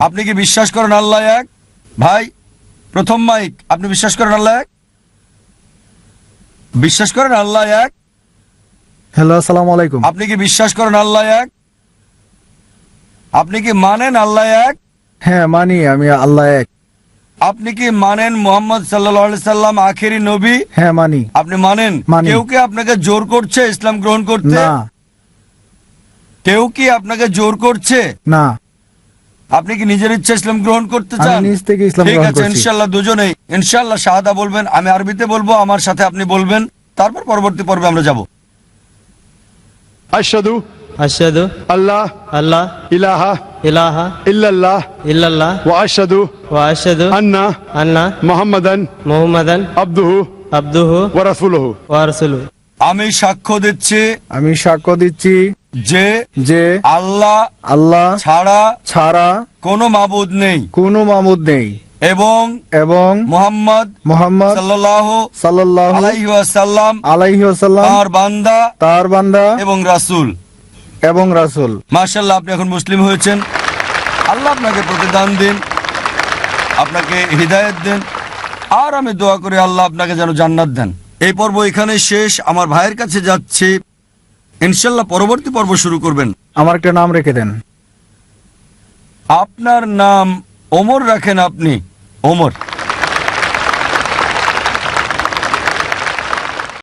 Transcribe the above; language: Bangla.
আপনি কি বিশ্বাস করেন আল্লাহ এক? ভাই প্রথম মাইক আপনি বিশ্বাস করেন আল্লাহ এক? বিশ্বাস করেন আল্লাহ এক? হ্যালো আসসালামু আলাইকুম। আপনি কি বিশ্বাস করেন আল্লাহ এক? আপনি কি মানেন আল্লাহ এক? হ্যাঁ মানি আমি আল্লাহ এক। আপনি কি মানেন মোহাম্মদ সাল্লাহ সাল্লাম আখেরি নবী? হ্যাঁ মানি। আপনি মানেন? মানি। কেউ কি আপনাকে জোর করছে ইসলাম গ্রহণ করতে? কেউ কি আপনাকে জোর করছে? না। আপনি কি নিজের ইচ্ছা ইসলাম গ্রহণ করতে চান? ঠিক আছে ইনশাল্লাহ দুজনেই ইনশাল্লাহ শাহাদা বলবেন আমি আরবিতে বলব আমার সাথে আপনি বলবেন তারপর পরবর্তী পর্বে আমরা যাব। আশাদু আল্লাহ আল্লাহ ইলাহা ইলাহা ইল্লাল্লাহ ইল্লাল্লাহ আন্না আন্না মুহাম্মাদান মুহাম্মাদান আব্দুহু আব্দুহু ওয়া রাসূলুহু। ওয়া রাসূলুহু। আমি সাক্ষ্য দিচ্ছি আমি সাক্ষ্য দিচ্ছি যে যে আল্লাহ আল্লাহ ছাড়া ছাড়া কোনো মাবুদ নেই। কোনো মামুদ নেই। এবং এবং মোহাম্মদ মোহাম্মদ সাল্লাহ সাল্লাল্লাহু আলাইহি ওয়াসাল্লাম আলাইহি ওয়াসাল্লাম তার বান্দা তার বান্দা এবং রাসূল। এবং রাসূল। মার্শাল্লাহ আপনি এখন মুসলিম হয়েছেন। আল্লাহ আপনাকে প্রতিদান দিন আপনাকে হৃদায়ত দেন। আর আমি দোয়া করি আল্লাহ আপনাকে যেন জান্নাত দেন। এই পর্ব এখানে শেষ। আমার ভাইয়ের কাছে যাচ্ছে। ইনশাল্লাহ পরবর্তী পর্ব শুরু করবেন। আমার একটা নাম রেখে দেন। আপনার নাম ওমর রাখেন আপনি। ওমর।